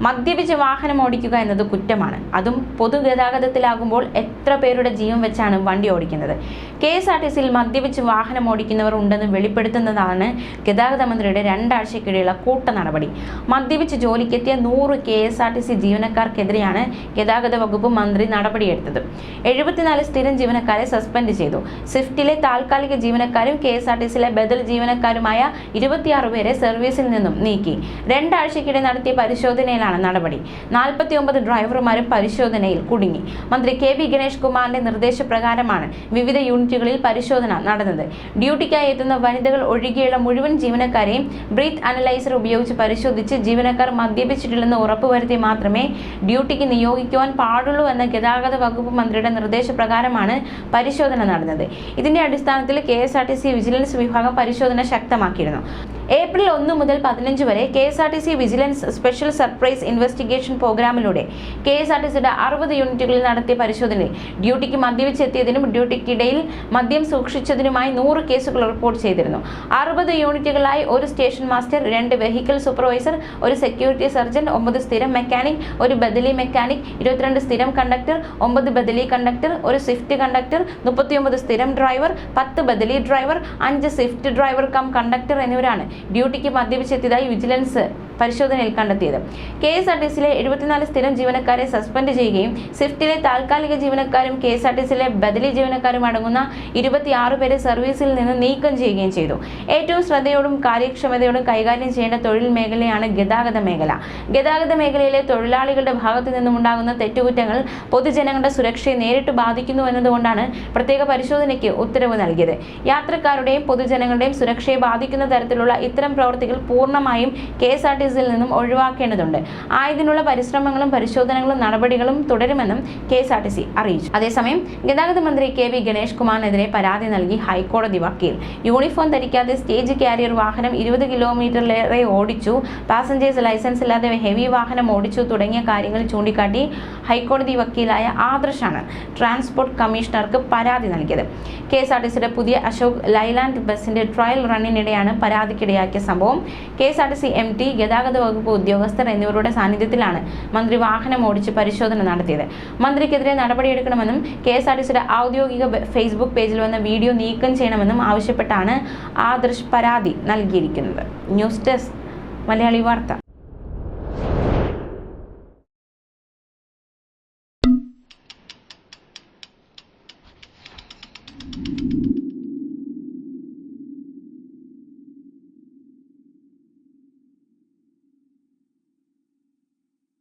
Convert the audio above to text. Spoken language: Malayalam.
മദ്യപിച്ച് വാഹനം ഓടിക്കുക എന്നത് കുറ്റമാണ്. അതും പൊതുഗതാഗതത്തിലാകുമ്പോൾ എത്ര പേരുടെ ജീവൻ വെച്ചാണ് വണ്ടി ഓടിക്കുന്നത്? കെ എസ് ആർ ടി സിയിൽ മദ്യപിച്ച് വാഹനം ഓടിക്കുന്നവർ ഉണ്ടെന്ന് വെളിപ്പെടുത്തുന്നതാണ് ഗതാഗത മന്ത്രിയുടെ രണ്ടാഴ്ചക്കിടെയുള്ള കൂട്ട നടപടി. മദ്യപിച്ച് ജോലിക്കെത്തിയ നൂറ് K S R T C ജീവനക്കാർക്കെതിരെയാണ് ഗതാഗത വകുപ്പ് മന്ത്രി നടപടിയെടുത്തത്. എഴുപത്തിനാല് സ്ഥിരം ജീവനക്കാരെ സസ്പെൻഡ് ചെയ്തു. സ്വിഫ്റ്റിലെ താൽക്കാലിക ജീവനക്കാരും കെ എസ് ആർ ടി സിയിലെ ബദൽ ജീവനക്കാരുമായ ഇരുപത്തിയാറ് പേരെ സർവീസിൽ നിന്നും നീക്കി. രണ്ടാഴ്ചക്കിടെ നടത്തിയ പരിശോധനയിലാണ് നടപടി. നാൽപ്പത്തി ഒമ്പത് ഡ്രൈവർമാരും പരിശോധനയിൽ കുടുങ്ങി. മന്ത്രി കെ വി ഗണേഷ് കുമാറിന്റെ നിർദ്ദേശപ്രകാരമാണ് വിവിധ യൂണിറ്റുകളിൽ പരിശോധന നടന്നത്. ഡ്യൂട്ടിക്കായി എത്തുന്ന വനിതകൾ ഒഴികെയുള്ള മുഴുവൻ ജീവനക്കാരെയും ബ്രീത്ത് അനലൈസർ ഉപയോഗിച്ച് പരിശോധിച്ച് ജീവനക്കാർ മദ്യപിച്ചിട്ടില്ലെന്ന് ഉറപ്പുവരുത്തി മാത്രമേ ഡ്യൂട്ടിക്ക് നിയോഗിക്കുവാൻ പാടുള്ളൂ എന്ന ഗതാഗത വകുപ്പ് മന്ത്രിയുടെ നിർദ്ദേശപ്രകാരമാണ് പരിശോധന നടന്നത്. ഇതിന്റെ അടിസ്ഥാനത്തിൽ K S R T C vigilance വിഭാഗം പരിശോധന ശക്തമാക്കിയിരുന്നു. ഏപ്രിൽ ഒന്ന് മുതൽ പതിനഞ്ച് വരെ K S R T C vigilance special surprise investigation പ്രോഗ്രാമിലൂടെ കെ എസ് ആർ ടി സിയുടെ അറുപത് യൂണിറ്റുകളിൽ നടത്തിയ പരിശോധനയിൽ ഡ്യൂട്ടിക്ക് മദ്യപിച്ചെത്തിയതിനും ഡ്യൂട്ടിക്കിടയിൽ മദ്യം സൂക്ഷിച്ചതിനുമായി നൂറ് കേസുകൾ റിപ്പോർട്ട് ചെയ്തിരുന്നു. അറുപത് യൂണിറ്റുകളായി ഒരു സ്റ്റേഷൻ മാസ്റ്റർ രണ്ട് വെഹിക്കിൾ സൂപ്പർവൈസർ ഒരു സെക്യൂരിറ്റി സർജൻ ഒമ്പത് സ്ഥിരം മെക്കാനിക് ഒരു ബദലി മെക്കാനിക് ഇരുപത്തിരണ്ട് സ്ഥിരം കണ്ടക്ടർ ഒമ്പത് ബദലി കണ്ടക്ടർ ഒരു സ്വിഫ്റ്റ് കണ്ടക്ടർ മുപ്പത്തിയൊമ്പത് സ്ഥിരം ഡ്രൈവർ പത്ത് ബദലി ഡ്രൈവർ അഞ്ച് സ്വിഫ്റ്റ് ഡ്രൈവർ കം കണ്ടക്ടർ എന്നിവരാണ്. ഡ്യൂട്ടിക്ക് മദ്യപിച്ചെത്തിയതായി വിജിലൻസ് പരിശോധനയിൽ കണ്ടെത്തിയത്. കെ എസ് ആർ ടി സിയിലെ എഴുപത്തിനാല് സ്ഥിരം ജീവനക്കാരെ സസ്പെൻഡ് ചെയ്യുകയും സ്വിഫ്റ്റിലെ താൽക്കാലിക ജീവനക്കാരും കെ എസ് ആർ ടി സിയിലെ ബദലി ജീവനക്കാരും അടങ്ങുന്ന ഇരുപത്തിയാറ് പേരെ സർവീസിൽ നിന്ന് നീക്കം ചെയ്യുകയും ചെയ്തു. ഏറ്റവും ശ്രദ്ധയോടും കാര്യക്ഷമതയോടും കൈകാര്യം ചെയ്യേണ്ട തൊഴിൽ മേഖലയാണ് ഗതാഗത മേഖല. ഗതാഗത മേഖലയിലെ തൊഴിലാളികളുടെ ഭാഗത്തു നിന്നുമുണ്ടാകുന്ന തെറ്റുകുറ്റങ്ങൾ പൊതുജനങ്ങളുടെ സുരക്ഷയെ നേരിട്ട് ബാധിക്കുന്നു എന്നതുകൊണ്ടാണ് പ്രത്യേക പരിശോധനയ്ക്ക് ഉത്തരവ് നൽകിയത്. യാത്രക്കാരുടെയും പൊതുജനങ്ങളുടെയും സുരക്ഷയെ ബാധിക്കുന്ന തരത്തിലുള്ള ഇത്തരം പ്രവർത്തികൾ പൂർണമായും കെ എസ് ആർ ടി സിയിൽ നിന്നും ഒഴിവാക്കേണ്ടതുണ്ട്. ആയതിനുള്ള പരിശ്രമങ്ങളും പരിശോധനകളും നടപടികളും തുടരുമെന്നും K S R T C അറിയിച്ചു. അതേസമയം ഗതാഗത മന്ത്രി കെ വി ഗണേഷ് കുമാറിനെതിരെ പരാതി നൽകി ഹൈക്കോടതി വക്കീൽ. യൂണിഫോം ധരിക്കാതെ സ്റ്റേജ് കാരിയർ വാഹനം ഇരുപത് കിലോമീറ്ററിലേറെ ഓടിച്ചു. പാസഞ്ചേഴ്സ് ലൈസൻസ് ഇല്ലാതെ ഹെവി വാഹനം ഓടിച്ചു തുടങ്ങിയ കാര്യങ്ങൾ ചൂണ്ടിക്കാട്ടി ഹൈക്കോടതി വക്കീലായ ആദർശാണ് ട്രാൻസ്പോർട്ട് കമ്മീഷണർക്ക് പരാതി നൽകിയത്. കെ എസ് ആർ ടി സിയുടെ പുതിയ അശോക് ലൈലാൻഡ് ബസിന്റെ ട്രയൽ റണ്ണിനിടെയാണ് പരാതിക്കിടയാക്കിയ സംഭവം K S R T C M T ഗതാഗത വകുപ്പ് ഉദ്യോഗസ്ഥർ എന്നിവരുടെ സാന്നിധ്യത്തിലാണ് മന്ത്രി വാഹനം ഓടിച്ച് പരിശോധന നടത്തിയത്. മന്ത്രിക്കെതിരെ നടപടിയെടുക്കണമെന്നും കെ എസ് ആർ ടി സിയുടെ ഔദ്യോഗിക ഫേസ്ബുക്ക് പേജിൽ വന്ന വീഡിയോ നീക്കം ചെയ്യണമെന്നും ആവശ്യപ്പെട്ടാണ് ആദർശ് പരാതി നൽകിയിരിക്കുന്നത്. ന്യൂസ് ഡെസ്ക് മലയാളി വാർത്ത.